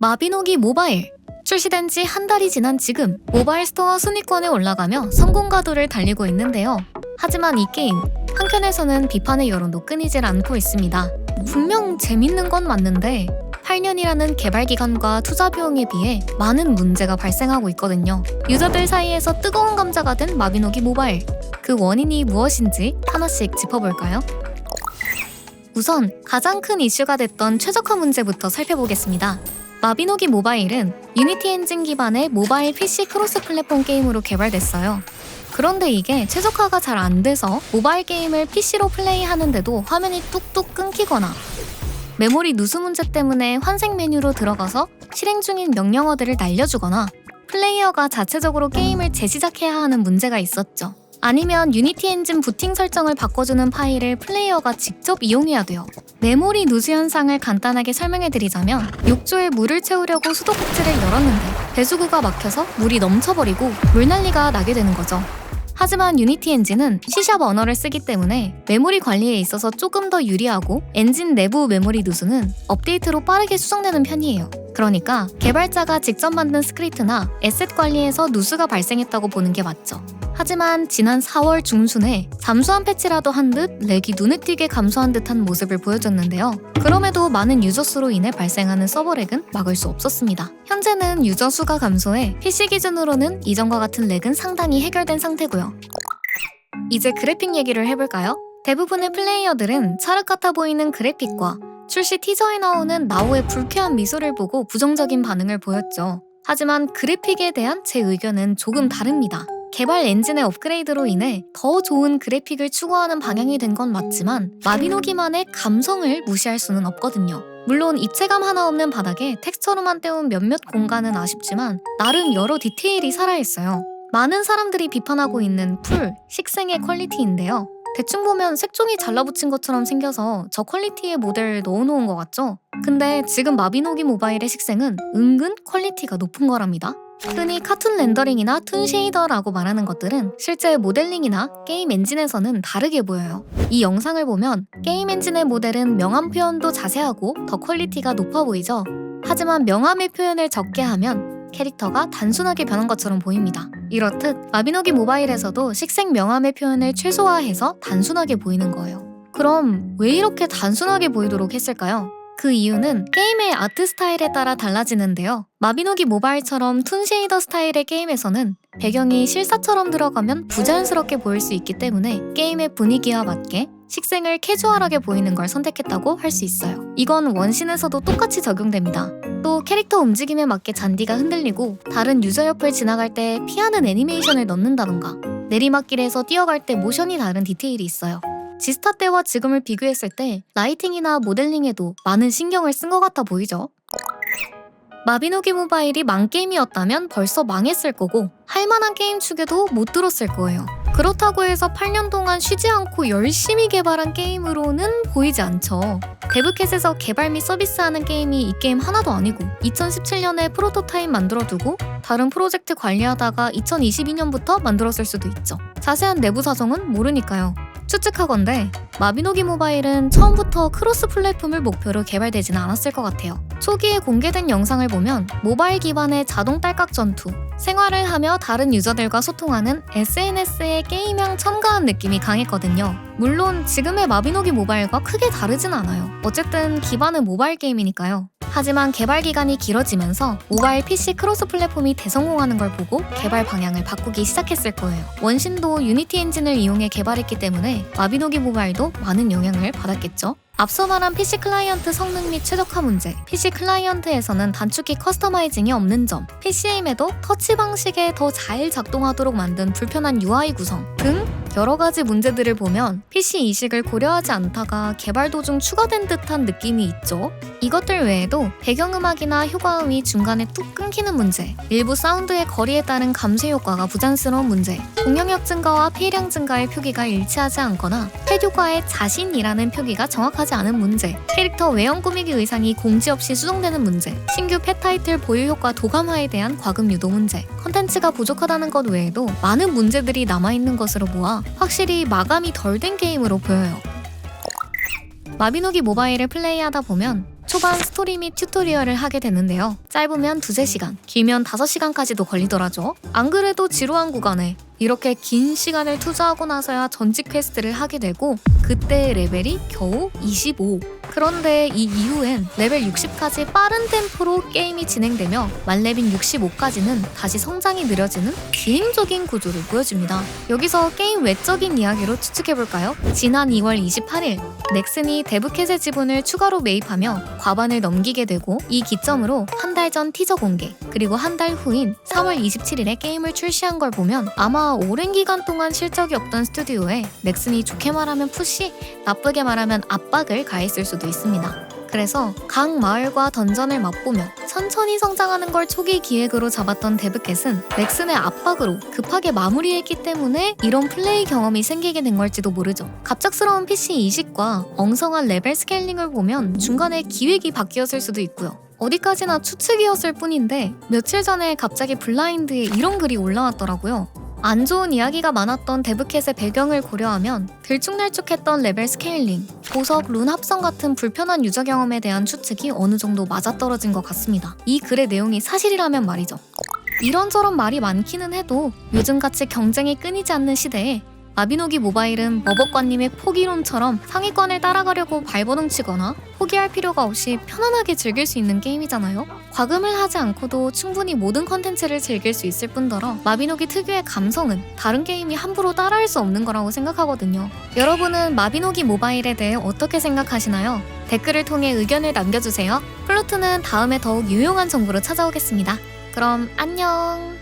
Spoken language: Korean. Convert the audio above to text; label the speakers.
Speaker 1: 마비노기 모바일 출시된 지 한 달이 지난 지금 모바일 스토어 순위권에 올라가며 성공 가도를 달리고 있는데요. 하지만 이 게임 한편에서는 비판의 여론도 끊이질 않고 있습니다. 분명 재밌는 건 맞는데 8년이라는 개발 기간과 투자 비용에 비해 많은 문제가 발생하고 있거든요. 유저들 사이에서 뜨거운 감자가 된 마비노기 모바일. 그 원인이 무엇인지 하나씩 짚어볼까요? 우선 가장 큰 이슈가 됐던 최적화 문제부터 살펴보겠습니다. 마비노기 모바일은 유니티 엔진 기반의 모바일 PC 크로스 플랫폼 게임으로 개발됐어요. 그런데 이게 최적화가 잘 안 돼서 모바일 게임을 PC로 플레이하는데도 화면이 뚝뚝 끊기거나 메모리 누수 문제 때문에 환생 메뉴로 들어가서 실행 중인 명령어들을 날려주거나 플레이어가 자체적으로 게임을 재시작해야 하는 문제가 있었죠. 아니면 유니티 엔진 부팅 설정을 바꿔주는 파일을 플레이어가 직접 이용해야 돼요. 메모리 누수 현상을 간단하게 설명해 드리자면 욕조에 물을 채우려고 수도꼭지를 열었는데 배수구가 막혀서 물이 넘쳐버리고 물난리가 나게 되는 거죠. 하지만 유니티 엔진은 C샵 언어를 쓰기 때문에 메모리 관리에 있어서 조금 더 유리하고 엔진 내부 메모리 누수는 업데이트로 빠르게 수정되는 편이에요. 그러니까 개발자가 직접 만든 스크립트나 에셋 관리에서 누수가 발생했다고 보는 게 맞죠. 하지만 지난 4월 중순에 잠수한 패치라도 한 듯 렉이 눈에 띄게 감소한 듯한 모습을 보여줬는데요. 그럼에도 많은 유저 수로 인해 발생하는 서버 렉은 막을 수 없었습니다. 현재는 유저 수가 감소해 PC 기준으로는 이전과 같은 렉은 상당히 해결된 상태고요. 이제 그래픽 얘기를 해볼까요? 대부분의 플레이어들은 찰흙 같아 보이는 그래픽과 출시 티저에 나오는 나오의 불쾌한 미소를 보고 부정적인 반응을 보였죠. 하지만 그래픽에 대한 제 의견은 조금 다릅니다. 개발 엔진의 업그레이드로 인해 더 좋은 그래픽을 추구하는 방향이 된 건 맞지만 마비노기만의 감성을 무시할 수는 없거든요. 물론 입체감 하나 없는 바닥에 텍스처로만 때운 몇몇 공간은 아쉽지만 나름 여러 디테일이 살아있어요. 많은 사람들이 비판하고 있는 풀, 식생의 퀄리티인데요. 대충 보면 색종이 잘라붙인 것처럼 생겨서 저 퀄리티의 모델 넣어놓은 것 같죠? 근데 지금 마비노기 모바일의 식생은 은근 퀄리티가 높은 거랍니다. 흔히 카툰 렌더링이나 툰 쉐이더라고 말하는 것들은 실제 모델링이나 게임 엔진에서는 다르게 보여요. 이 영상을 보면 게임 엔진의 모델은 명암 표현도 자세하고 더 퀄리티가 높아 보이죠? 하지만 명암의 표현을 적게 하면 캐릭터가 단순하게 변한 것처럼 보입니다. 이렇듯 마비노기 모바일에서도 식생 명암의 표현을 최소화해서 단순하게 보이는 거예요. 그럼 왜 이렇게 단순하게 보이도록 했을까요? 그 이유는 게임의 아트 스타일에 따라 달라지는데요. 마비노기 모바일처럼 툰 쉐이더 스타일의 게임에서는 배경이 실사처럼 들어가면 부자연스럽게 보일 수 있기 때문에 게임의 분위기와 맞게 식생을 캐주얼하게 보이는 걸 선택했다고 할 수 있어요. 이건 원신에서도 똑같이 적용됩니다. 또 캐릭터 움직임에 맞게 잔디가 흔들리고 다른 유저 옆을 지나갈 때 피하는 애니메이션을 넣는다던가 내리막길에서 뛰어갈 때 모션이 다른 디테일이 있어요. 지스타 때와 지금을 비교했을 때 라이팅이나 모델링에도 많은 신경을 쓴 것 같아 보이죠? 마비노기 모바일이 망게임이었다면 벌써 망했을 거고 할만한 게임 축에도 못 들었을 거예요. 그렇다고 해서 8년 동안 쉬지 않고 열심히 개발한 게임으로는 보이지 않죠. 데브캣에서 개발 및 서비스하는 게임이 이 게임 하나도 아니고 2017년에 프로토타입 만들어두고 다른 프로젝트 관리하다가 2022년부터 만들었을 수도 있죠. 자세한 내부 사정은 모르니까요. 추측하건대 마비노기 모바일은 처음부터 크로스 플랫폼을 목표로 개발되지는 않았을 것 같아요. 초기에 공개된 영상을 보면 모바일 기반의 자동 딸깍 전투, 생활을 하며 다른 유저들과 소통하는 SNS의 게임형 첨가한 느낌이 강했거든요. 물론 지금의 마비노기 모바일과 크게 다르진 않아요. 어쨌든 기반은 모바일 게임이니까요. 하지만 개발 기간이 길어지면서 모바일 PC 크로스 플랫폼이 대성공하는 걸 보고 개발 방향을 바꾸기 시작했을 거예요. 원신도 유니티 엔진을 이용해 개발했기 때문에 마비노기 모바일도 많은 영향을 받았겠죠. 앞서 말한 PC 클라이언트 성능 및 최적화 문제, PC 클라이언트에서는 단축키 커스터마이징이 없는 점, PC임에도 터치 방식에 더 잘 작동하도록 만든 불편한 UI 구성 등 여러 가지 문제들을 보면 PC 이식을 고려하지 않다가 개발 도중 추가된 듯한 느낌이 있죠. 이것들 외에도 배경음악이나 효과음이 중간에 뚝 끊기는 문제, 일부 사운드의 거리에 따른 감쇄 효과가 부자연스러운 문제, 공격력 증가와 피해량 증가의 표기가 일치하지 않거나 펫 효과의 자신이라는 표기가 정확하지 않은 문제, 캐릭터 외형 꾸미기 의상이 공지 없이 수정되는 문제, 신규 펫 타이틀 보유 효과 도감화에 대한 과금 유도 문제, 컨텐츠가 부족하다는 것 외에도 많은 문제들이 남아있는 것으로 보아 확실히 마감이 덜 된 게임으로 보여요. 마비노기 모바일을 플레이하다 보면 초반 스토리 및 튜토리얼을 하게 되는데요. 짧으면 두세 시간, 길면 다섯 시간까지도 걸리더라죠. 안 그래도 지루한 구간에 이렇게 긴 시간을 투자하고 나서야 전직 퀘스트를 하게 되고 그때의 레벨이 겨우 25. 그런데 이 이후엔 레벨 60까지 빠른 템포로 게임이 진행되며 만레벨 65까지는 다시 성장이 느려지는 비행적인 구조를 보여줍니다. 여기서 게임 외적인 이야기로 추측해볼까요? 지난 2월 28일 넥슨이 데브캣의 지분을 추가로 매입하며 과반을 넘기게 되고 이 기점으로 한 달 전 티저 공개 그리고 한 달 후인 3월 27일에 게임을 출시한 걸 보면 아마 오랜 기간 동안 실적이 없던 스튜디오에 넥슨이 좋게 말하면 푸시 나쁘게 말하면 압박을 가했을 수도 있습니다. 그래서 각 마을과 던전을 맛보며 천천히 성장하는 걸 초기 기획으로 잡았던 데브캣은 넥슨의 압박으로 급하게 마무리했기 때문에 이런 플레이 경험이 생기게 된 걸지도 모르죠. 갑작스러운 PC 이식과 엉성한 레벨 스케일링을 보면 중간에 기획이 바뀌었을 수도 있고요. 어디까지나 추측이었을 뿐인데 며칠 전에 갑자기 블라인드에 이런 글이 올라왔더라고요. 안 좋은 이야기가 많았던 데브캣의 배경을 고려하면 들쭉날쭉했던 레벨 스케일링, 보석, 룬 합성 같은 불편한 유저 경험에 대한 추측이 어느 정도 맞아떨어진 것 같습니다. 이 글의 내용이 사실이라면 말이죠. 이런저런 말이 많기는 해도 요즘같이 경쟁이 끊이지 않는 시대에 마비노기 모바일은 머벅관님의 포기론처럼 상위권을 따라가려고 발버둥치거나 포기할 필요가 없이 편안하게 즐길 수 있는 게임이잖아요. 과금을 하지 않고도 충분히 모든 컨텐츠를 즐길 수 있을 뿐더러 마비노기 특유의 감성은 다른 게임이 함부로 따라할 수 없는 거라고 생각하거든요. 여러분은 마비노기 모바일에 대해 어떻게 생각하시나요? 댓글을 통해 의견을 남겨주세요. 플루트는 다음에 더욱 유용한 정보로 찾아오겠습니다. 그럼 안녕!